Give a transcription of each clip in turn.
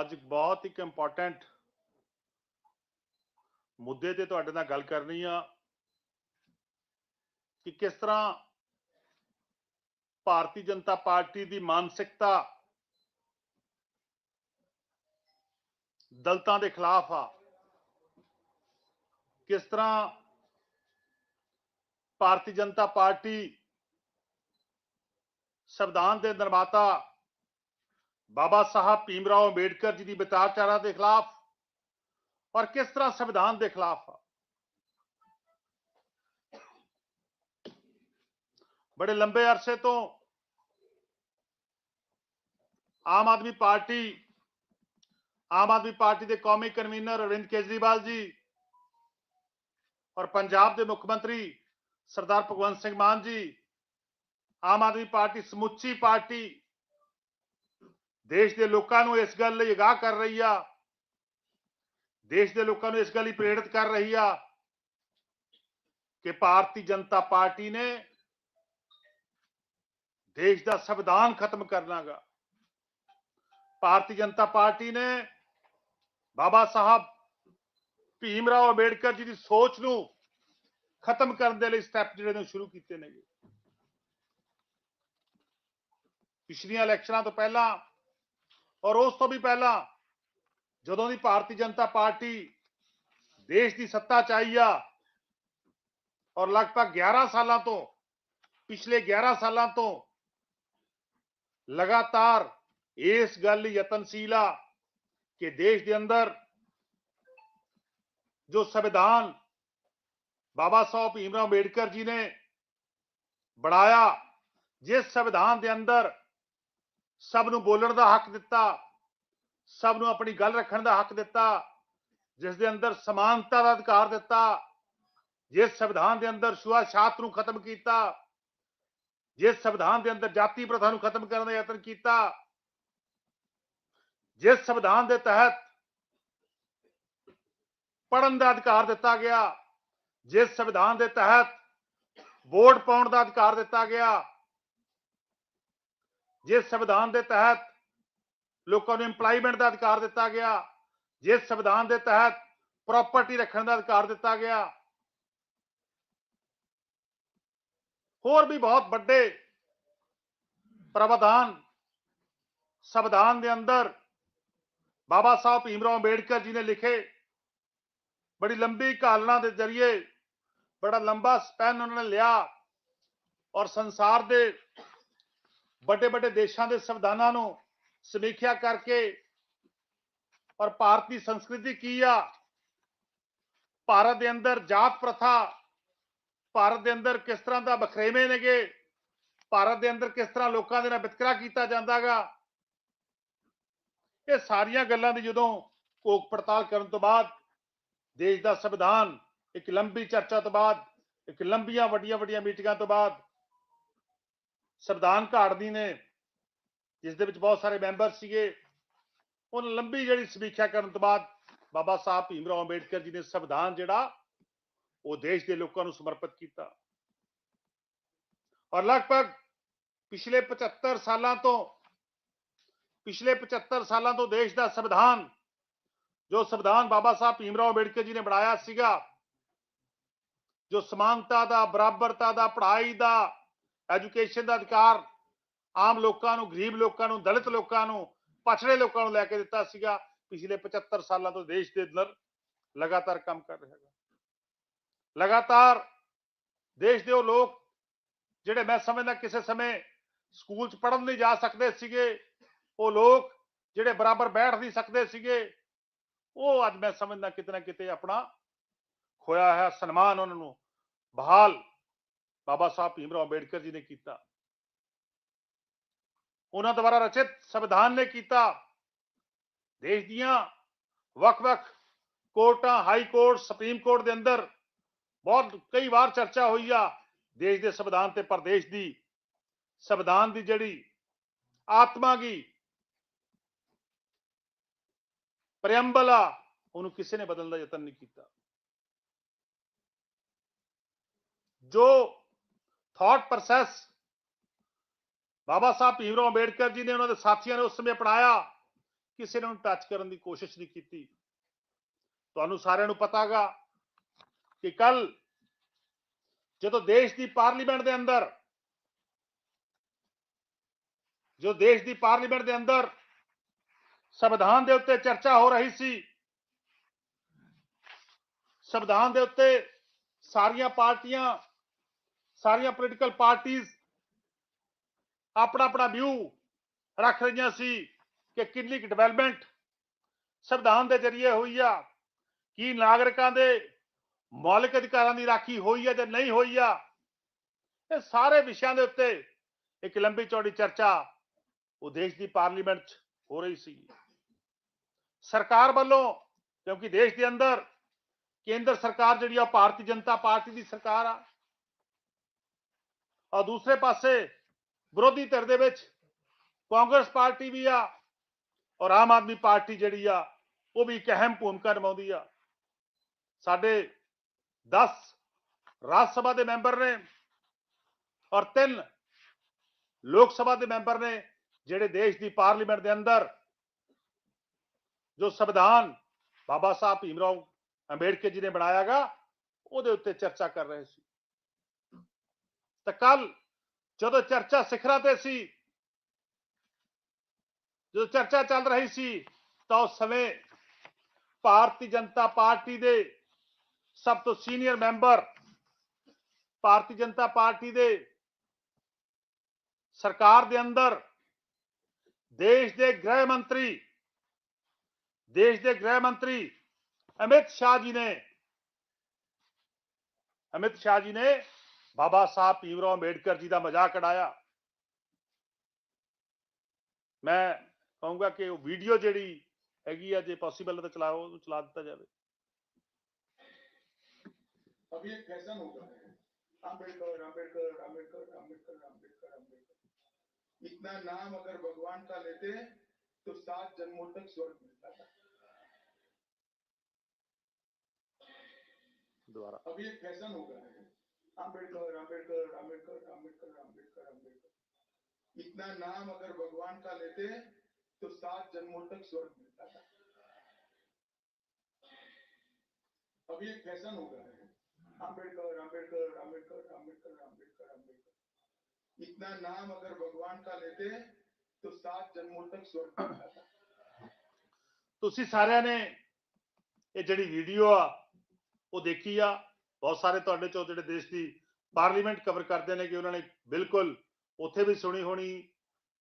ਅੱਜ ਬਹੁਤ ਇੱਕ ਇੰਪੋਰਟੈਂਟ ਮੁੱਦੇ ਤੇ ਤੁਹਾਡੇ ਨਾਲ ਗੱਲ ਕਰਨੀ ਆ ਕਿ ਕਿਸ ਤਰ੍ਹਾਂ ਭਾਰਤੀ ਜਨਤਾ ਪਾਰਟੀ ਦੀ ਮਾਨਸਿਕਤਾ ਦਲਤਾਂ ਦੇ ਖਿਲਾਫ ਆ। ਕਿਸ ਤਰ੍ਹਾਂ ਭਾਰਤੀ ਜਨਤਾ ਪਾਰਟੀ ਸੰਵਿਧਾਨ ਦੇ ਨਿਰਮਾਤਾ ਬਾਬਾ ਸਾਹਿਬ ਭੀਮਰਾਓ ਅੰਬੇਡਕਰ ਜੀ ਦੀ ਵਿਚਾਰਧਾਰਾ ਦੇ ਖਿਲਾਫ ਔਰ ਕਿਸ ਤਰ੍ਹਾਂ ਸੰਵਿਧਾਨ ਦੇ ਖਿਲਾਫ ਆ ਬੜੇ ਲੰਬੇ ਅਰਸੇ ਤੋਂ ਆਮ ਆਦਮੀ ਪਾਰਟੀ ਆਮ ਆਦਮੀ ਪਾਰਟੀ ਦੇ ਕੌਮੀ ਕਨਵੀਨਰ ਅਰਵਿੰਦ ਕੇਜਰੀਵਾਲ ਜੀ ਔਰ ਪੰਜਾਬ ਦੇ ਮੁੱਖ ਮੰਤਰੀ ਸਰਦਾਰ ਭਗਵੰਤ ਸਿੰਘ ਮਾਨ ਜੀ ਆਮ ਆਦਮੀ ਪਾਰਟੀ ਸਮੁੱਚੀ ਪਾਰਟੀ ਦੇਸ਼ ਦੇ ਲੋਕਾਂ ਨੂੰ ਇਸ ਗੱਲ ਲਈ ਅਗਾਹ ਕਰ ਰਹੀ ਆ। ਦੇਸ਼ ਦੇ ਲੋਕਾਂ ਨੂੰ ਇਸ ਗੱਲ ਲਈ ਪ੍ਰੇਰਿਤ ਕਰ ਰਹੀ ਆ ਕਿ ਭਾਰਤੀ ਜਨਤਾ ਪਾਰਟੀ ਨੇ ਦੇਸ਼ ਦਾ ਸੰਵਿਧਾਨ ਖਤਮ ਕਰਨਾਗਾ ਭਾਰਤੀ ਜਨਤਾ ਪਾਰਟੀ ਨੇ ਬਾਬਾ ਸਾਹਿਬ ਭੀਮ ਰਾਓ ਅੰਬੇਡਕਰ ਜੀ ਦੀ ਸੋਚ ਨੂੰ ਖਤਮ ਕਰਨ ਦੇ ਲਈ ਸਟੈਪ ਜਿਹੜੇ ਨੇ ਸ਼ੁਰੂ ਕੀਤੇ ਨੇ ਪਿਛਲੀਆਂ ਇਲੈਕਸ਼ਨਾਂ ਤੋਂ ਪਹਿਲਾਂ ਔਰ ਉਸ ਤੋਂ ਵੀ ਪਹਿਲਾਂ ਜਦੋਂ ਦੀ ਭਾਰਤੀ ਜਨਤਾ ਪਾਰਟੀ ਦੇਸ਼ ਦੀ ਸੱਤਾ 'ਚ ਆਈ ਆ ਔਰ ਲਗਭਗ 11 ਸਾਲਾਂ ਤੋਂ, ਪਿਛਲੇ 11 ਸਾਲਾਂ ਤੋਂ ਲਗਾਤਾਰ ਇਸ ਗੱਲ ਲਈ ਯਤਨਸ਼ੀਲ ਆ ਕਿ ਦੇਸ਼ ਦੇ ਅੰਦਰ ਜੋ ਸੰਵਿਧਾਨ ਬਾਬਾ ਸਾਹਿਬ ਭੀਮਰਾਓ ਅੰਬੇਡਕਰ ਜੀ ਨੇ ਬਣਾਇਆ, ਜਿਸ ਸੰਵਿਧਾਨ ਦੇ ਅੰਦਰ ਸਭ ਨੂੰ ਬੋਲਣ ਦਾ ਹੱਕ ਦਿੱਤਾ, ਸਭ ਨੂੰ ਆਪਣੀ ਗੱਲ ਰੱਖਣ ਦਾ ਹੱਕ ਦਿੱਤਾ, ਜਿਸ ਦੇ ਅੰਦਰ ਸਮਾਨਤਾ ਦਾ ਅਧਿਕਾਰ ਦਿੱਤਾ, ਜਿਸ ਸੰਵਿਧਾਨ ਦੇ ਅੰਦਰ ਛੂਆ-ਛਾਤ ਨੂੰ ਖਤਮ ਕੀਤਾ, ਜਿਸ ਸੰਵਿਧਾਨ ਦੇ ਅੰਦਰ ਜਾਤੀ ਪ੍ਰਥਾ ਨੂੰ ਖਤਮ ਕਰਨ ਦਾ ਯਤਨ ਕੀਤਾ, ਜਿਸ ਸੰਵਿਧਾਨ ਦੇ ਤਹਿਤ ਪੜਨ ਦਾ ਅਧਿਕਾਰ ਦਿੱਤਾ ਗਿਆ, ਜਿਸ ਸੰਵਿਧਾਨ ਦੇ ਤਹਿਤ ਵੋਟ ਪਾਉਣ ਦਾ ਅਧਿਕਾਰ ਦਿੱਤਾ ਗਿਆ ਜਿਸ ਸੰਵਿਧਾਨ ਦੇ ਤਹਿਤ ਲੋਕਾਂ ਨੂੰ ਏਮਪਲੋਇਮੈਂਟ ਦਾ ਅਧਿਕਾਰ ਦਿੱਤਾ ਗਿਆ ਜਿਸ ਸੰਵਿਧਾਨ ਦੇ ਤਹਿਤ ਪ੍ਰਾਪਰਟੀ ਰੱਖਣ ਦਾ ਅਧਿਕਾਰ ਦਿੱਤਾ ਗਿਆ ਹੋਰ ਵੀ ਬਹੁਤ ਵੱਡੇ ਪ੍ਰਾਵਧਾਨ ਸੰਵਿਧਾਨ ਦੇ ਅੰਦਰ ਬਾਬਾ ਸਾਹਿਬ ਭੀਮਰਾਓ ਅੰਬੇਡਕਰ ਜੀ ਨੇ ਲਿਖੇ ਬੜੀ ਲੰਬੀ ਕਾਲਨਾ ਦੇ ਜ਼ਰੀਏ ਬੜਾ ਲੰਬਾ ਸਪੈਨ ਉਹਨਾਂ ਨੇ ਲਿਆ ਔਰ ਸੰਸਾਰ ਦੇ ਵੱਡੇ ਵੱਡੇ ਦੇਸ਼ਾਂ ਦੇ ਸੰਵਿਧਾਨਾਂ ਨੂੰ ਸਮੀਖਿਆ ਕਰਕੇ ਔਰ ਭਾਰਤੀ ਸੰਸਕ੍ਰਿਤੀ ਕੀ ਆ? ਭਾਰਤ ਦੇ ਅੰਦਰ ਜਾਤ ਪ੍ਰਥਾ, ਭਾਰਤ ਦੇ ਅੰਦਰ ਕਿਸ ਤਰ੍ਹਾਂ ਦਾ ਬਖਰੇਵੇਂ ਨੇਗੇ, ਭਾਰਤ ਦੇ ਅੰਦਰ ਕਿਸ ਤਰ੍ਹਾਂ ਲੋਕਾਂ ਦੇ ਨਾਲ ਵਿਤਕਰਾ ਕੀਤਾ ਜਾਂਦਾਗਾ? ਇਹ ਸਾਰੀਆਂ ਗੱਲਾਂ ਦੀ ਜਦੋਂ ਕੋਕ ਪੜਤਾਲ ਕਰਨ ਤੋਂ ਬਾਅਦ, ਦੇਸ਼ ਦਾ ਸੰਵਿਧਾਨ ਇੱਕ ਲੰਬੀ ਚਰਚਾ ਤੋਂ ਬਾਅਦ, ਇੱਕ ਲੰਬੀਆਂ ਵੱਡੀਆਂ ਵੱਡੀਆਂ ਮੀਟਿੰਗਾਂ ਤੋਂ ਬਾਅਦ ਸੰਵਿਧਾਨ ਘਾੜਨੀ ਨੇ, ਜਿਸ ਦੇ ਵਿੱਚ ਬਹੁਤ ਸਾਰੇ ਮੈਂਬਰ ਸੀਗੇ। ਉਹ ਲੰਬੀ ਜਿਹੜੀ ਸਮੀਖਿਆ ਕਰਨ ਤੋਂ ਬਾਅਦ ਬਾਬਾ ਸਾਹਿਬ ਭੀਮ ਰਾਓ ਅੰਬੇਡਕਰ ਜੀ ਨੇ ਸੰਵਿਧਾਨ ਜਿਹੜਾ, ਉਹ ਦੇਸ਼ ਦੇ ਲੋਕਾਂ ਨੂੰ ਸਮਰਪਿਤ ਕੀਤਾ। ਔਰ ਲਗਭਗ ਪਿਛਲੇ 75 ਸਾਲਾਂ ਤੋਂ, ਪਿਛਲੇ 75 ਸਾਲਾਂ ਤੋਂ ਦੇਸ਼ ਦਾ ਸੰਵਿਧਾਨ, ਜੋ ਸੰਵਿਧਾਨ ਬਾਬਾ ਸਾਹਿਬ ਭੀਮ ਰਾਓ ਅੰਬੇਡਕਰ ਜੀ ਨੇ ਬਣਾਇਆ ਸੀਗਾ, ਜੋ ਸਮਾਨਤਾ ਦਾ, ਬਰਾਬਰਤਾ ਦਾ, ਪੜ੍ਹਾਈ ਦਾ ਐਜੂਕੇਸ਼ਨ ਦਾ ਅਧਿਕਾਰ ਆਮ ਲੋਕਾਂ ਨੂੰ, ਗਰੀਬ ਲੋਕਾਂ ਨੂੰ, ਦਲਿਤ ਲੋਕਾਂ ਨੂੰ, ਪਛੜੇ ਲੋਕਾਂ ਨੂੰ ਲੈ ਕੇ ਦਿੱਤਾ ਸੀਗਾ ਪਿਛਲੇ 75 ਸਾਲਾਂ ਤੋਂ ਦੇਸ਼ ਦੇ ਅੰਦਰ ਲਗਾਤਾਰ ਕੰਮ ਕਰ ਰਿਹਾ ਹੈ ਲਗਾਤਾਰ ਦੇਸ਼ ਦੇ ਉਹ ਲੋਕ ਜਿਹੜੇ ਮੈਂ ਸਮਝਦਾ ਕਿਸੇ ਸਮੇਂ ਸਕੂਲ 'ਚ ਪੜ੍ਹਨ ਨਹੀਂ ਜਾ ਸਕਦੇ ਸੀਗੇ, ਉਹ ਲੋਕ ਜਿਹੜੇ ਬਰਾਬਰ ਬੈਠ ਨਹੀਂ ਸਕਦੇ ਸੀਗੇ, ਉਹ ਅੱਜ ਮੈਂ ਸਮਝਦਾ ਕਿਤੇ ਨਾ ਕਿਤੇ ਆਪਣਾ ਖੋਇਆ ਹੈ ਸਨਮਾਨ ਉਹਨਾਂ ਨੂੰ ਬਹਾਲ ਬਾਬਾ ਸਾਹਿਬ ਭੀਮ ਰਾਓ ਅੰਬੇਡਕਰ ਜੀ ਨੇ ਕੀਤਾ। ਉਹਨਾਂ ਦੁਆਰਾ ਰਚਿਤ ਸੰਵਿਧਾਨ ਨੇ ਕੀਤਾ। ਦੇਸ਼ ਦੀਆਂ ਵੱਖ-ਵੱਖ ਕੋਰਟਾਂ, ਹਾਈ ਕੋਰਟ, ਸੁਪਰੀਮ ਕੋਰਟ ਦੇ ਅੰਦਰ ਬਹੁਤ ਕਈ ਵਾਰ ਚਰਚਾ ਹੋਈ ਆ ਦੇਸ਼ ਦੇ ਸੰਵਿਧਾਨ ਤੇ ਪ੍ਰਦੇਸ਼ ਦੀ। ਸੰਵਿਧਾਨ ਦੀ ਜਿਹੜੀ ਆਤਮਾ ਗਈ ਪ੍ਰੀਐਮਬਲ ਆ, ਉਹਨੂੰ ਕਿਸੇ ਨੇ ਬਦਲਣ ਦਾ ਯਤਨ ਨਹੀਂ ਕੀਤਾ। ਜੋ ਥਾਟ ਪ੍ਰੋਸੈਸ ਬਾਬਾ ਸਾਹਿਬ ਭੀਮਰਾਓ ਅੰਬੇਡਕਰ ਜੀ ਨੇ ਉਹਨਾਂ ਦੇ ਸਾਥੀਆਂ ਨੇ ਉਸ ਸਮੇਂ ਅਪਣਾਇਆ। ਕਿਸੇ ਨੇ ਟੱਚ ਕਰਨ ਦੀ ਕੋਸ਼ਿਸ਼ ਨਹੀਂ ਕੀਤੀ। ਤੁਹਾਨੂੰ ਸਾਰਿਆਂ ਨੂੰ ਪਤਾਗਾ ਕਿ ਕੱਲ ਜਦੋਂ ਦੇਸ਼ ਦੀ ਪਾਰਲੀਮੈਂਟ ਦੇ ਅੰਦਰ ਜੋ ਦੇਸ਼ ਦੀ ਪਾਰਲੀਮੈਂਟ ਦੇ ਅੰਦਰ ਸੰਵਿਧਾਨ ਦੇ ਉੱਤੇ ਚਰਚਾ ਹੋ ਰਹੀ ਸੀ, ਸੰਵਿਧਾਨ ਦੇ ਉੱਤੇ ਸਾਰੀਆਂ ਪਾਰਟੀਆਂ ਸਾਰੀਆਂ ਪੋਲੀਟੀਕਲ ਪਾਰਟੀਆਂ ਆਪਣਾ ਆਪਣਾ ਵਿਊ ਰੱਖ ਰਹੀਆਂ ਸੀ ਕਿ ਕਿੰਨੀ ਕੁ ਡਿਵੈਲਪਮੈਂਟ ਸੰਵਿਧਾਨ ਦੇ ਜ਼ਰੀਏ ਹੋਈ ਆ, ਕੀ ਨਾਗਰਿਕਾਂ ਦੇ ਮੌਲਿਕ ਅਧਿਕਾਰਾਂ ਦੀ ਰਾਖੀ ਹੋਈ ਆ ਜਾਂ ਨਹੀਂ ਹੋਈ ਆ, ਇਹ ਸਾਰੇ ਵਿਸ਼ਿਆਂ ਦੇ ਉੱਤੇ ਇੱਕ ਲੰਬੀ ਚੌੜੀ ਚਰਚਾ ਉਹ ਦੇਸ਼ ਦੀ ਪਾਰਲੀਮੈਂਟ 'ਚ ਹੋ ਰਹੀ ਸੀ। ਸਰਕਾਰ ਵੱਲੋਂ, ਕਿਉਂਕਿ ਦੇਸ਼ ਦੇ ਅੰਦਰ ਕੇਂਦਰ ਸਰਕਾਰ ਜਿਹੜੀ ਆ ਭਾਰਤੀ ਜਨਤਾ ਪਾਰਟੀ ਦੀ ਸਰਕਾਰ ਆ ਔਰ ਦੂਸਰੇ ਪਾਸੇ ਵਿਰੋਧੀ ਧਿਰ ਦੇ ਵਿੱਚ ਕਾਂਗਰਸ ਪਾਰਟੀ ਵੀ ਆ ਔਰ ਆਮ ਆਦਮੀ ਪਾਰਟੀ ਜਿਹੜੀ ਆ, ਉਹ ਵੀ ਇੱਕ ਅਹਿਮ ਭੂਮਿਕਾ ਨਿਭਾਉਂਦੀ ਆ। ਸਾਡੇ 10 ਰਾਜ ਸਭਾ ਦੇ ਮੈਂਬਰ ਨੇ ਔਰ ਤਿੰਨ ਲੋਕ ਸਭਾ ਦੇ ਮੈਂਬਰ ਨੇ ਜਿਹੜੇ ਦੇਸ਼ ਦੀ ਪਾਰਲੀਮੈਂਟ ਦੇ ਅੰਦਰ ਜੋ ਸੰਵਿਧਾਨ ਬਾਬਾ ਸਾਹਿਬ ਭੀਮ ਰਾਓ ਅੰਬੇਡਕਰ ਜੀ ਨੇ ਬਣਾਇਆਗਾ, ਉਹਦੇ ਉੱਤੇ ਚਰਚਾ ਕਰ ਰਹੇ ਸੀ। ਤਾਂ ਕੱਲ ਜਦੋਂ ਚਰਚਾ ਸਿਖਰਾਂ ਤੇ ਸੀ, ਜਦੋਂ ਚਰਚਾ ਚੱਲ ਰਹੀ ਸੀ, ਤਾਂ ਉਸ ਸਮੇਂ ਭਾਰਤੀ ਜਨਤਾ ਪਾਰਟੀ ਦੇ ਸਭ ਤੋਂ senior member, Bharatiya Janata party ਦੇ ਸਰਕਾਰ ਦੇ ਅੰਦਰ, ਦੇਸ਼ ਦੇ ਗ੍ਰਹਿ ਮੰਤਰੀ, ਦੇਸ਼ ਦੇ ਗ੍ਰਹਿ ਮੰਤਰੀ ਅਮਿਤ ਸ਼ਾਹ ਜੀ ਨੇ, ਅਮਿਤ ਸ਼ਾਹ ਜੀ ਨੇ ਬਾਬਾ ਸਾਹਿਬ ਭੀਮਰਾਓ ਅੰਬੇਡਕਰ ਜੀ ਦਾ ਮਜ਼ਾਕ ਉਡਾਇਆ ਮੈਂ ਕਹੂੰਗਾ ਕਿ ਉਹ ਵੀਡੀਓ ਜਿਹੜੀ ਹੈਗੀ ਆ ਜੇ ਪੋਸੀਬਲ ਹੈ ਤਾਂ ਚਲਾਓ ਉਹਨੂੰ ਚਲਾ ਦਿੱਤਾ ਜਾਵੇ अब ये फैशन होगा अम्बेडकर अम्बेडकर अम्बेडकर अम्बेडकर अम्बेडकर अम्बेडकर इतना नाम अगर भगवान का लेते तो सात जन्मों तक स्वर्ग मिलता था ਦੁਬਾਰਾ अब ये फैशन हो गया है अम्बेडकर अम्बेडकर अम्बेडकर अम्बेडकर अम्बेडकर अम्बेडकर इतना नाम अगर भगवान का लेते तो सात जन्मों तक स्वर्ग मिलता था अब ये फैशन हो गया है अम्बेडकर अम्बेडकर अम्बेडकर अम्बेडकर अम्बेडकर अम्बेडकर इतना नाम अगर भगवान का लेते तो सात जन्मों तक स्वर्ग मिलता था ਤੁਸੀਂ ਸਾਰਿਆਂ ਨੇ ਇਹ ਜਿਹੜੀ ਵੀਡੀਓ ਆ ਉਹ ਦੇਖੀ ਆ ਬਹੁਤ ਸਾਰੇ ਤੁਹਾਡੇ ਚੋਂ ਜਿਹੜੇ ਦੇਸ਼ ਦੀ ਪਾਰਲੀਮੈਂਟ ਕਵਰ ਕਰਦੇ ਨੇ ਕਿ ਉਹਨਾਂ ਨੇ ਬਿਲਕੁਲ ਉੱਥੇ ਵੀ ਸੁਣੀ ਹੋਣੀ,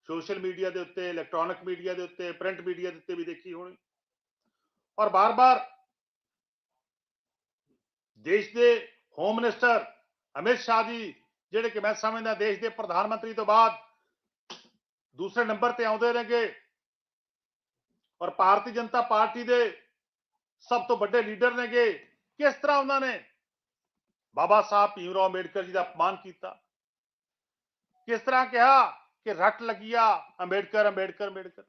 ਸੋਸ਼ਲ ਮੀਡੀਆ ਦੇ ਉੱਤੇ ਇਲੈਕਟ੍ਰੋਨਿਕ ਮੀਡੀਆ ਦੇ ਉੱਤੇ ਪ੍ਰਿੰਟ ਮੀਡੀਆ ਦੇ ਉੱਤੇ ਵੀ ਦੇਖੀ ਹੋਣੀ। ਔਰ ਬਾਰ-ਬਾਰ ਦੇਸ਼ ਦੇ ਹੋਮ ਮਿਨਿਸਟਰ ਅਮਿਤ ਸ਼ਾਹ ਜੀ, ਜਿਹੜੇ ਕਿ ਮੈਂ ਸਮਝਦਾ ਦੇਸ਼ ਦੇ ਪ੍ਰਧਾਨ ਮੰਤਰੀ ਤੋਂ ਬਾਅਦ ਦੂਸਰੇ ਨੰਬਰ ਤੇ ਆਉਂਦੇ ਨੇਗੇ ਔਰ ਭਾਰਤੀ ਜਨਤਾ ਪਾਰਟੀ ਦੇ ਸਭ ਤੋਂ ਵੱਡੇ ਲੀਡਰ ਨੇਗੇ, ਕਿਸ ਤਰ੍ਹਾਂ ਉਹਨਾਂ ਨੇ ਬਾਬਾ ਸਾਹਿਬ ਭੀਮਰਾਓ ਅੰਬੇਡਕਰ ਜੀ ਦਾ ਅਪਮਾਨ ਕੀਤਾ। ਕਿਸ ਤਰ੍ਹਾਂ ਕਿਹਾ ਕਿ ਰੱਟ ਲੱਗਿਆ ਅੰਬੇਡਕਰ ਅੰਬੇਡਕਰ ਅੰਬੇਡਕਰ।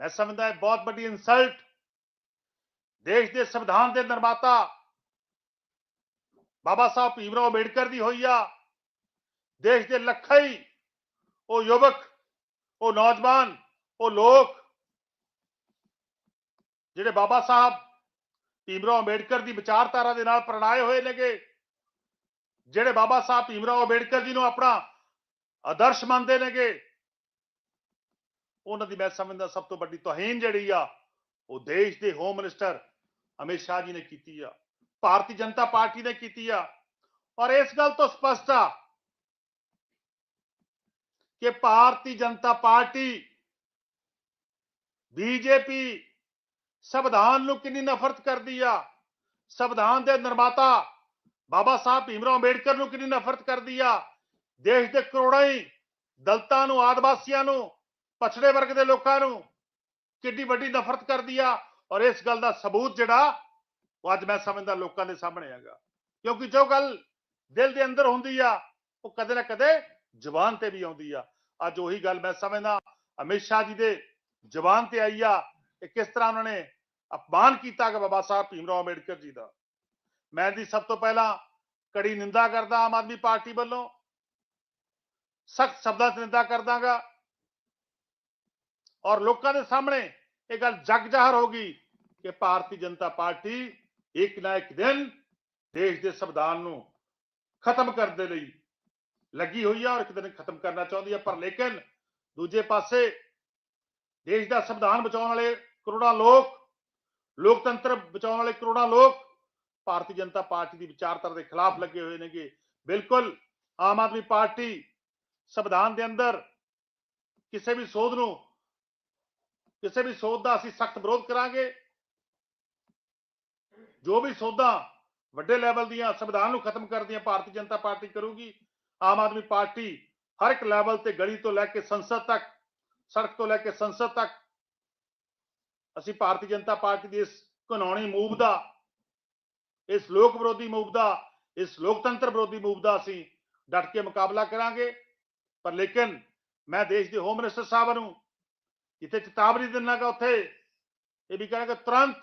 ਮੈਂ ਸਮਝਦਾ ਇਹ ਬਹੁਤ ਵੱਡੀ ਇਨਸਲਟ ਦੇਸ਼ ਦੇ ਸੰਵਿਧਾਨ ਦੇ ਨਿਰਮਾਤਾ ਬਾਬਾ ਸਾਹਿਬ ਭੀਮਰਾਓ ਅੰਬੇਡਕਰ ਦੀ ਹੋਈ ਆ। ਦੇਸ਼ ਦੇ ਲੱਖਾਂ ਹੀ ਉਹ ਯੁਵਕ, ਉਹ ਨੌਜਵਾਨ, ਉਹ ਲੋਕ ਜਿਹੜੇ ਬਾਬਾ ਸਾਹਿਬ ਭੀਮਰਾਓ ਅੰਬੇਡਕਰ ਦੀ ਵਿਚਾਰਧਾਰਾ ਦੇ ਨਾਲ ਪ੍ਰਣਾਏ ਹੋਏ ਨੇਗੇ ਜਿਹੜੇ ਬਾਬਾ ਸਾਹਿਬ ਭੀਮਰਾਓ ਅੰਬੇਡਕਰ ਜੀ ਨੂੰ ਆਪਣਾ ਆਦਰਸ਼ ਮੰਨਦੇ ਨੇਗੇ, ਉਹਨਾਂ ਦੀ ਮੈਂ ਸਮਝਦਾ ਸਭ ਤੋਂ ਵੱਡੀ ਤੋਹੀਨ ਜਿਹੜੀ ਆ, ਉਹ ਦੇਸ਼ ਦੇ ਹੋਮ ਮਿਨਿਸਟਰ ਅਮਿਤ ਸ਼ਾਹ ਜੀ ਨੇ ਕੀਤੀ ਆ, ਭਾਰਤੀ ਜਨਤਾ ਪਾਰਟੀ ਨੇ ਕੀਤੀ ਆ। ਔਰ ਇਸ ਗੱਲ ਤੋਂ ਸਪਸ਼ਟ ਆ ਕਿ ਭਾਰਤੀ ਜਨਤਾ ਪਾਰਟੀ ਬੀਜੇਪੀ ਸੰਵਿਧਾਨ ਨੂੰ ਕਿੰਨੀ ਨਫ਼ਰਤ ਕਰਦੀ ਆ, ਸੰਵਿਧਾਨ ਦੇ ਨਿਰਮਾਤਾ ਬਾਬਾ ਸਾਹਿਬ ਭੀਮਰਾਓ ਅੰਬੇਡਕਰ ਨੂੰ ਕਿੰਨੀ ਨਫ਼ਰਤ ਕਰਦੀ ਆ। ਦੇਸ਼ ਦੇ ਕਰੋੜਾਂ ਹੀ ਦਲਤਾਂ ਨੂੰ, ਆਦਿਵਾਸੀਆਂ ਨੂੰ, ਪਛੜੇ ਵਰਗ ਦੇ ਲੋਕਾਂ ਨੂੰ ਕਿੰਨੀ ਵੱਡੀ ਨਫ਼ਰਤ ਕਰਦੀ ਆ। ਔਰ ਇਸ ਗੱਲ ਦਾ ਸਬੂਤ ਜਿਹੜਾ ਉਹ ਅੱਜ ਮੈਂ ਸਮਝਦਾ ਲੋਕਾਂ ਦੇ ਸਾਹਮਣੇ ਹੈਗਾ। ਕਿਉਂਕਿ ਜੋ ਗੱਲ ਦਿਲ ਦੇ ਅੰਦਰ ਹੁੰਦੀ ਆ, ਉਹ ਕਦੇ ਨਾ ਕਦੇ ਜ਼ੁਬਾਨ ਤੇ ਵੀ ਆਉਂਦੀ ਆ। ਅੱਜ ਉਹੀ ਗੱਲ ਮੈਂ ਸਮਝਦਾ, ਅਮਿਤ ਸ਼ਾਹ ਜੀ ਦੇ ਜ਼ੁਬਾਨ ਤੇ ਆਈ ਆ ਕਿ ਕਿਸ ਤਰ੍ਹਾਂ ਉਹਨਾਂ ਨੇ ਅਪਮਾਨ ਕੀਤਾ ਕਿ ਬਾਬਾ ਸਾਹਿਬ ਭੀਮਰਾਓ ਅੰਬੇਡਕਰ ਜੀ ਦਾ। ਮੈਂ ਦੀ ਸਭ ਤੋਂ ਪਹਿਲਾਂ ਕੜੀ ਨਿੰਦਾ ਕਰਦਾ ਆਮ ਆਦਮੀ ਪਾਰਟੀ ਵੱਲੋਂ। ਸਖਤ ਸ਼ਬਦਾਂ 'ਚ ਨਿੰਦਾ ਕਰਦਾਗਾ। ਔਰ ਲੋਕਾਂ ਦੇ ਸਾਹਮਣੇ ਇਹ ਗੱਲ ਜਗ ਜ਼ਾਹਰ ਹੋ ਗਈ ਕਿ ਭਾਰਤੀ ਜਨਤਾ ਪਾਰਟੀ ਇੱਕ ਨਾ ਇੱਕ ਦਿਨ ਦੇਸ਼ ਦੇ ਸੰਵਿਧਾਨ ਨੂੰ ਖਤਮ ਕਰਨ ਦੇ ਲਈ ਲੱਗੀ ਹੋਈ ਹੈ ਔਰ ਇੱਕ ਦਿਨ ਖਤਮ ਕਰਨਾ ਚਾਹੁੰਦੀ ਹੈ ਪਰ ਲੇਕਿਨ ਦੂਜੇ ਪਾਸੇ ਦੇਸ਼ ਦਾ ਸੰਵਿਧਾਨ ਬਚਾਉਣ ਵਾਲੇ ਕਰੋੜਾਂ ਲੋਕ, ਲੋਕਤੰਤਰ ਬਚਾਉਣ ਵਾਲੇ ਕਰੋੜਾਂ ਲੋਕ ਭਾਰਤੀ ਜਨਤਾ ਪਾਰਟੀ ਦੀ ਵਿਚਾਰਧਾਰਾ ਦੇ ਖਿਲਾਫ ਲੱਗੇ ਹੋਏ ਨੇਗੇ। ਬਿਲਕੁਲ ਆਮ ਆਦਮੀ ਪਾਰਟੀ ਸੰਵਿਧਾਨ ਦੇ ਅੰਦਰ ਕਿਸੇ ਵੀ ਸੋਧ ਨੂੰ, ਕਿਸੇ ਵੀ ਸੋਧ ਦਾ ਅਸੀਂ ਸਖਤ ਵਿਰੋਧ ਕਰਾਂਗੇ। ਜੋ ਵੀ ਸੋਧਾਂ ਵੱਡੇ ਲੈਵਲ ਦੀਆਂ ਸੰਵਿਧਾਨ ਨੂੰ ਖਤਮ ਕਰਦੀਆਂ ਭਾਰਤੀ ਜਨਤਾ ਪਾਰਟੀ ਕਰੂਗੀ, ਆਮ ਆਦਮੀ ਪਾਰਟੀ ਹਰ ਇੱਕ ਲੈਵਲ ਤੇ ਗਲੀ ਤੋਂ ਲੈ ਕੇ ਸੰਸਦ ਤੱਕ, ਸੜਕ ਤੋਂ ਲੈ ਕੇ ਸੰਸਦ ਤੱਕ, ਅਸੀਂ ਭਾਰਤੀ ਜਨਤਾ ਪਾਰਟੀ ਦੀ ਇਸ ਕਾਨੂੰਨੀ ਮੂਵ ਦਾ ਇਸ ਲੋਕ ਵਿਰੋਧੀ ਮੂਵ ਦਾ, ਇਸ ਲੋਕਤੰਤਰ ਵਿਰੋਧੀ ਮੂਵ ਦਾ ਅਸੀਂ ਡਟ ਕੇ ਮੁਕਾਬਲਾ ਕਰਾਂਗੇ। ਪਰ ਲੇਕਿਨ ਮੈਂ ਦੇਸ਼ ਦੇ ਹੋਮ ਮਿਨਿਸਟਰ ਸਾਹਿਬ ਨੂੰ ਜਿੱਥੇ ਚੇਤਾਵਨੀ ਦਿੰਨਾਗਾ ਉੱਥੇ, ਇਹ ਵੀ ਕਹਾਂਗਾ ਤੁਰੰਤ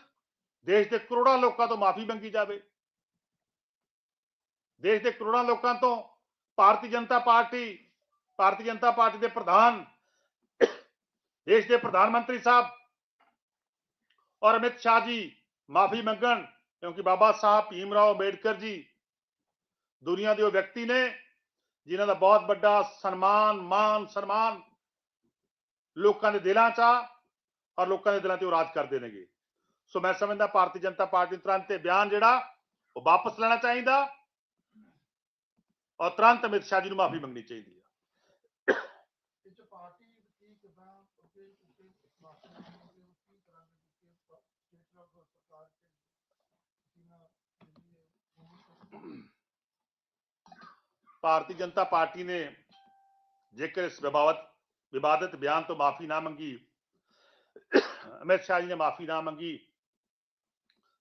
ਦੇਸ਼ ਦੇ ਕਰੋੜਾਂ ਲੋਕਾਂ ਤੋਂ ਮਾਫੀ ਮੰਗੀ ਜਾਵੇ। ਦੇਸ਼ ਦੇ ਕਰੋੜਾਂ ਲੋਕਾਂ ਤੋਂ ਭਾਰਤੀ ਜਨਤਾ ਪਾਰਟੀ, ਭਾਰਤੀ ਜਨਤਾ ਪਾਰਟੀ ਦੇ ਪ੍ਰਧਾਨ, ਦੇਸ਼ ਦੇ ਪ੍ਰਧਾਨ ਮੰਤਰੀ ਸਾਹਿਬ ਔਰ ਅਮਿਤ ਸ਼ਾਹ ਜੀ ਮਾਫੀ ਮੰਗਣ ਕਿਉਂਕਿ ਬਾਬਾ ਸਾਹਿਬ ਭੀਮ ਰਾਓ ਅੰਬੇਡਕਰ ਜੀ ਦੁਨੀਆ ਦੇ ਉਹ ਵਿਅਕਤੀ ਨੇ ਜਿਨ੍ਹਾਂ ਦਾ ਬਹੁਤ ਵੱਡਾ ਸਨਮਾਨ ਮਾਨ ਸਨਮਾਨ ਲੋਕਾਂ ਦੇ ਦਿਲਾਂ 'ਚ ਆ ਔਰ ਲੋਕਾਂ ਦੇ ਦਿਲਾਂ ਤੇ ਉਹ ਰਾਜ ਕਰਦੇ ਨੇਗੇ। ਸੋ ਮੈਂ ਸਮਝਦਾ ਭਾਰਤੀ ਜਨਤਾ ਪਾਰਟੀ ਨੂੰ ਤੁਰੰਤ ਇਹ ਬਿਆਨ ਜਿਹੜਾ ਉਹ ਵਾਪਸ ਲੈਣਾ ਚਾਹੀਦਾ ਔਰ ਤੁਰੰਤ ਅਮਿਤ ਸ਼ਾਹ ਜੀ ਨੂੰ ਮਾਫੀ ਮੰਗਣੀ ਚਾਹੀਦੀ ਹੈ ਇਹ 'ਚ ਪਾਰਟੀ ਕੀ ਕਿਦਾਂ ਅੱਗੇ ਉੱਤੇ ਮਾਸਟਰ ਜੀ ਦੇ ਕੀ ਕਰਾਂਗੇ ਕਿ ਸਟੇਟ ਲੈਵਲ ਸਰਕਾਰ ਤੇ ਕਿਨਾ ਜਿਹੜੀ ਭਾਰਤੀ ਜਨਤਾ ਪਾਰਟੀ ਨੇ ਜੇਕਰ ਇਸ ਵਿਵਾਦਤ ਵਿਵਾਦਤ ਬਿਆਨ ਤੋਂ ਮਾਫੀ ਨਾ ਮੰਗੀ, ਅਮਿਤ ਸ਼ਾਹ ਜੀ ਨੇ ਮਾਫੀ ਨਾ ਮੰਗੀ,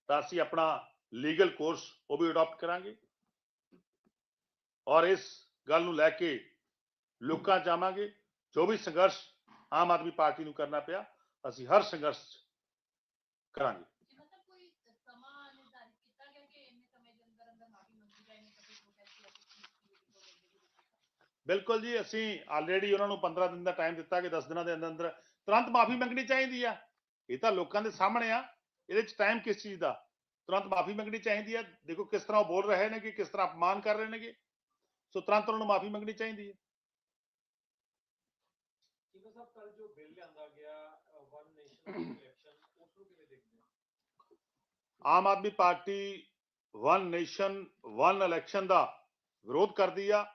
ਤਾਂ ਅਸੀਂ ਆਪਣਾ ਲੀਗਲ ਕੋਰਸ ਉਹ ਵੀ ਅਡਾਪਟ ਕਰਾਂਗੇ ਔਰ ਇਸ ਗੱਲ ਨੂੰ ਲੈ ਕੇ ਲੋਕਾਂ 'ਚ ਜਾਵਾਂਗੇ। ਜੋ ਵੀ ਸੰਘਰਸ਼ ਆਮ ਆਦਮੀ ਪਾਰਟੀ ਨੂੰ ਕਰਨਾ ਪਿਆ, ਅਸੀਂ ਹਰ ਸੰਘਰਸ਼ ਕਰਾਂਗੇ ਕਿ ਮਤਲਬ ਕੋਈ ਸਮਾਂ ਨਿਰਧਾਰਿਤ ਕੀਤਾ ਗਿਆ ਕਿ ਇੰਨੇ ਸਮੇਂ ਦੇ ਅੰਦਰ ਅੰਦਰ ਮਾਫੀ ਮੰਗੀ ਜਾਏ ਨਹੀਂ ਤਾਂ ਕੋਈ ਪ੍ਰੋਟੈਸਟ ਜਾਂ ਕੁਝ ਚੀਜ਼ ਦੀ ਕੋਈ ਬਿਲਕੁਲ ਜੀ ਅਸੀਂ ਆਲਰੇਡੀ ਉਹਨਾਂ ਨੂੰ 15 ਦਿਨ ਦਾ ਟਾਈਮ ਦਿੱਤਾ ਕਿ 10 ਦਿਨਾਂ ਦੇ ਅੰਦਰ ਅੰਦਰ ਤੁਰੰਤ ਮਾਫੀ ਮੰਗਣੀ ਚਾਹੀਦੀ ਆ। ਇਹ ਤਾਂ ਲੋਕਾਂ ਦੇ ਸਾਹਮਣੇ ਆ ਇਹਦੇ ਚ ਟਾਈਮ ਕਿਸ ਚੀਜ਼ ਦਾ? ਤੁਰੰਤ ਮਾਫੀ ਮੰਗਣੀ ਚਾਹੀਦੀ ਆ। ਦੇਖੋ ਕਿਸ ਤਰ੍ਹਾਂ ਉਹ ਬੋਲ ਰਹੇ ਨੇ ਕਿ ਕਿਸ ਤਰ੍ਹਾਂ ਅਪਮਾਨ ਕਰ ਰਹੇ ਨੇਗੇ। ਸੋ ਤੁਰੰਤ ਉਹਨਾਂ ਨੂੰ ਮਾਫੀ ਮੰਗਣੀ ਚਾਹੀਦੀ ਹੈ ਚੀਮਾ ਸਾਹਿਬ ਕੱਲ ਜੋ ਬਿੱਲ ਲਿਆਂਦਾ ਗਿਆ ਵਨ ਨੇਸ਼ਨ ਇਲੈਕਸ਼ਨ ਉਸ ਨੂੰ ਕਿਵੇਂ ਦੇਖਦੇ ਹੋ? Aam Aadmi party one nation one election ਦਾ ਵਿਰੋਧ ਕਰਦੀ ਆ।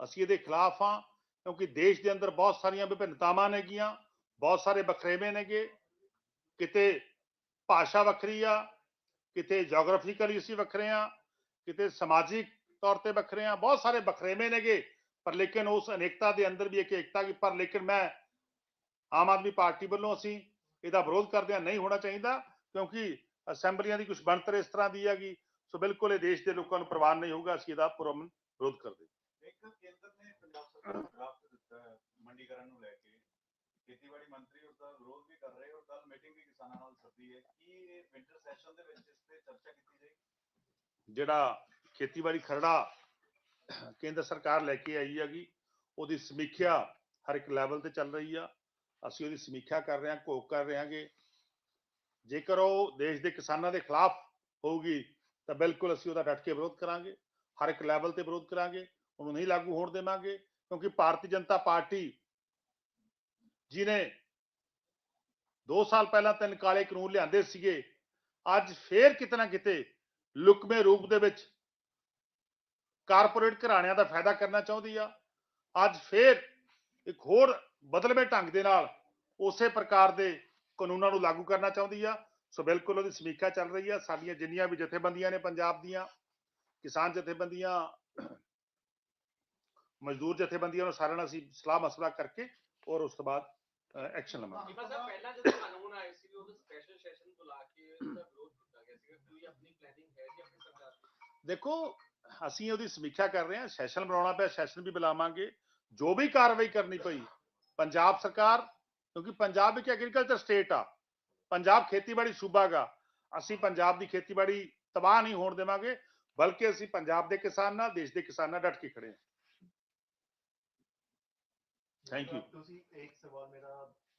ਅਸੀਂ ਇਹਦੇ ਖਿਲਾਫ ਹਾਂ, ਕਿਉਂਕਿ ਦੇਸ਼ ਦੇ ਅੰਦਰ ਬਹੁਤ ਸਾਰੀਆਂ ਵਿਭਿੰਨਤਾਵਾਂ ਨੇਗੀਆਂ ਬਹੁਤ ਸਾਰੇ ਬਖਰੇਵੇਂ ਨੇਗੇ ਕਿਤੇ ਭਾਸ਼ਾ ਵੱਖਰੀ ਆ, ਕਿਤੇ ਜੀਓਗ੍ਰਾਫੀਕਲੀ ਅਸੀਂ ਵੱਖਰੇ ਆ ਕਿਤੇ ਸਮਾਜਿਕ ਤੌਰ ਤੇ ਵੱਖਰੇ ਆ ਬਹੁਤ ਸਾਰੇ ਬਖਰੇਵੇਂ ਨੇਗੇ ਪਰ ਲੇਕਿਨ ਉਸ ਅਨੇਕਤਾ ਦੇ ਅੰਦਰ ਵੀ ਇੱਕ ਏਕਤਾ ਕੀ, ਪਰ ਲੇਕਿਨ ਮੈਂ ਆਮ ਆਦਮੀ ਪਾਰਟੀ ਵੱਲੋਂ ਅਸੀਂ ਇਹਦਾ ਵਿਰੋਧ ਕਰਦੇ ਆ ਨਹੀਂ ਹੋਣਾ ਚਾਹੀਦਾ, ਕਿਉਂਕਿ ਅਸੈਂਬਲੀਆਂ ਦੀ ਕੁਝ ਬਣਤਰ ਇਸ ਤਰ੍ਹਾਂ ਦੀ ਹੈਗੀ ਸੋ ਬਿਲਕੁਲ ਇਹ ਦੇਸ਼ ਦੇ ਲੋਕਾਂ ਨੂੰ ਪ੍ਰਵਾਨ ਨਹੀਂ ਹੋਊਗਾ, ਅਸੀਂ ਇਹਦਾ ਪੁਰਮਨ ਵਿਰੋਧ ਕਰਦੇ ਇੱਕ ਕੇਂਦਰ ਨੇ ਪੰਜਾਬ ਸਰਕਾਰ ਨੂੰ ਡਰਾਫਟ ਦਿੱਤਾ ਹੈ ਮੰਡੀਕਰਨ ਨੂੰ ਲੈ ਕੇ ਖੇਤੀਬਾੜੀ ਮੰਤਰੀ ਉਸ ਦਾ ਵਿਰੋਧ ਵੀ ਕਰ ਰਹੇ ਔਰ ਕੱਲ ਮੀਟਿੰਗ ਵੀ ਕਿਸਾਨਾਂ ਨਾਲ ਸੱਦੀ ਹੈ ਕੀ ਇਹ ਵਿੰਟਰ ਸੈਸ਼ਨ ਦੇ ਵਿੱਚ ਇਸ ਤੇ ਚਰਚਾ ਕੀਤੀ ਜਾਏਗੀ ਜਿਹੜਾ ਖੇਤੀਬਾੜੀ ਖਰੜਾ ਕੇਂਦਰ ਸਰਕਾਰ ਲੈ ਕੇ ਆਈ ਹੈਗੀ, ਉਹਦੀ ਸਮੀਖਿਆ ਹਰ ਇੱਕ ਲੈਵਲ ਤੇ ਚੱਲ ਰਹੀ ਆ। ਅਸੀਂ ਉਹਦੀ ਸਮੀਖਿਆ ਕਰ ਰਹੇ ਹਾਂ, ਘੋਖ ਕਰ ਰਹੇ ਹਾਂਗੇ। ਜੇਕਰ ਉਹ ਦੇਸ਼ ਦੇ ਕਿਸਾਨਾਂ ਦੇ ਖਿਲਾਫ ਹੋਊਗੀ, ਤਾਂ ਬਿਲਕੁਲ ਅਸੀਂ ਉਹਦਾ ਡਟ ਕੇ ਵਿਰੋਧ ਕਰਾਂਗੇ। ਹਰ ਇੱਕ ਲੈਵਲ ਤੇ ਵਿਰੋਧ ਕਰਾਂਗੇ, ਉਹਨੂੰ ਨਹੀਂ ਲਾਗੂ ਹੋਣ ਦੇਵਾਂਗੇ, ਕਿਉਂਕਿ ਭਾਰਤੀ ਜਨਤਾ ਪਾਰਟੀ ਜਿਨੇ 2 ਸਾਲ ਪਹਿਲਾਂ ਤਿੰਨ ਕਾਲੇ ਕਾਨੂੰਨ ਲਿਆਂਦੇ ਸੀਗੇ, ਅੱਜ ਫੇਰ ਕਿਤੇ ਨਾ ਕਿਤੇ ਲੁਕਵੇਂ ਰੂਪ ਦੇ ਵਿੱਚ ਕਾਰਪੋਰੇਟ ਘਰਾਣਿਆਂ ਦਾ ਫਾਇਦਾ ਕਰਨਾ ਚਾਹੁੰਦੀ ਆ। ਅੱਜ ਫੇਰ ਇੱਕ ਹੋਰ ਬਦਲਵੇਂ ਢੰਗ ਦੇ ਨਾਲ ਉਸੇ ਪ੍ਰਕਾਰ ਦੇ ਕਾਨੂੰਨਾਂ ਨੂੰ ਲਾਗੂ ਕਰਨਾ ਚਾਹੁੰਦੀ ਆ। ਸੋ ਬਿਲਕੁਲ ਉਹਦੀ ਸਮੀਖਿਆ ਚੱਲ ਰਹੀ ਆ। ਸਾਡੀਆਂ ਜਿੰਨੀਆਂ ਵੀ ਜਥੇਬੰਦੀਆਂ ਨੇ ਪੰਜਾਬ ਦੀਆਂ ਕਿਸਾਨ ਜਥੇਬੰਦੀਆਂ ਮਜ਼ਦੂਰ ਜਥੇਬੰਦੀਆਂ ਨੂੰ ਸਾਰਿਆਂ ਨਾਲ ਅਸੀਂ ਸਲਾਹ ਮਸਲਾ ਕਰਕੇ ਔਰ ਉਸ ਤੋਂ ਬਾਅਦ ਐਕਸ਼ਨ ਲਵਾਂਗੇ। ਪਹਿਲਾਂ ਜਦੋਂ ਕਾਨੂੰਨ ਆਏ ਸੀ ਉਦੋਂ ਸਪੈਸ਼ਲ ਸੈਸ਼ਨ ਬੁਲਾ ਕੇ ਉਹਦਾ ਵਿਰੋਧ ਕੀਤਾ ਗਿਆ ਸੀਗਾ ਕੋਈ ਆਪਣੀ ਪਲੈਨਿੰਗ ਹੈ ਜੀ ਆਪਣੀ ਸਰਕਾਰ ਦੀ? ਦੇਖੋ ਅਸੀਂ ਉਹਦੀ ਸਮੀਖਿਆ ਕਰ ਰਹੇ ਹਾਂ ਸੈਸ਼ਨ ਬਣਾਉਣਾ ਪਿਆ ਸੈਸ਼ਨ ਵੀ ਬੁਲਾਵਾਂਗੇ। ਜੋ ਵੀ ਕਾਰਵਾਈ ਕਰਨੀ ਪਈ ਪੰਜਾਬ ਸਰਕਾਰ ਕਿਉਂਕਿ ਪੰਜਾਬ ਇੱਕ ਐਗਰੀਕਲਚਰ ਸਟੇਟ ਆ। ਪੰਜਾਬ ਖੇਤੀਬਾੜੀ ਸੂਬਾ ਗਾ। ਅਸੀਂ ਪੰਜਾਬ ਦੀ ਖੇਤੀਬਾੜੀ ਤਬਾਹ ਨਹੀਂ ਹੋਣ ਦੇਵਾਂਗੇ ਬਲਕਿ ਅਸੀਂ ਪੰਜਾਬ ਦੇ ਕਿਸਾਨ ਨਾਲ ਦੇਸ਼ ਦੇ ਕਿਸਾਨਾਂ ਨਾਲ ਡਟ ਕੇ ਖੜੇ ਹਾਂ। ਥੈਂਕ ਯੂ ਤੁਸੀਂ ਇੱਕ ਸਵਾਲ ਮੇਰਾ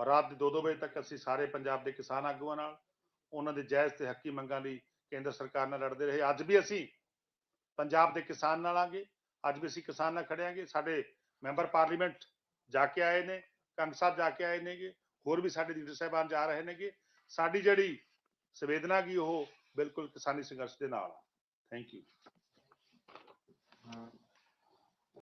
ਔਰ ਰਾਤ ਦੇ 2-2 ਵਜੇ ਤੱਕ ਅਸੀਂ ਸਾਰੇ ਪੰਜਾਬ ਦੇ ਕਿਸਾਨ ਆਗੂਆਂ ਨਾਲ, ਉਹਨਾਂ ਦੇ ਜਾਇਜ਼ ਤੇ ਹੱਕੀ ਮੰਗਾਂ ਲਈ ਕੇਂਦਰ ਸਰਕਾਰ ਨਾਲ ਲੜਦੇ ਰਹੇ। ਅੱਜ ਵੀ ਅਸੀਂ ਪੰਜਾਬ ਦੇ ਕਿਸਾਨ ਨਾਲ ਆਂਗੇ, ਅੱਜ ਵੀ ਅਸੀਂ ਕਿਸਾਨ ਨਾਲ ਖੜਿਆਂਗੇ ਸਾਡੇ ਮੈਂਬਰ ਪਾਰਲੀਮੈਂਟ ਜਾ ਕੇ ਆਏ ਨੇ, ਕੰਗ ਸਾਹਿਬ ਜਾ ਕੇ ਆਏ ਨੇਗੇ, ਹੋਰ ਵੀ ਸਾਡੇ ਲੀਡਰ ਸਾਹਿਬਾਨ ਜਾ ਰਹੇ ਨੇਗੇ। ਸਾਡੀ ਜਿਹੜੀ ਸੰਵੇਦਨਾ ਗੀ, ਉਹ ਬਿਲਕੁਲ ਕਿਸਾਨੀ ਸੰਘਰਸ਼ ਦੇ ਨਾਲ ਆ। Thank you uh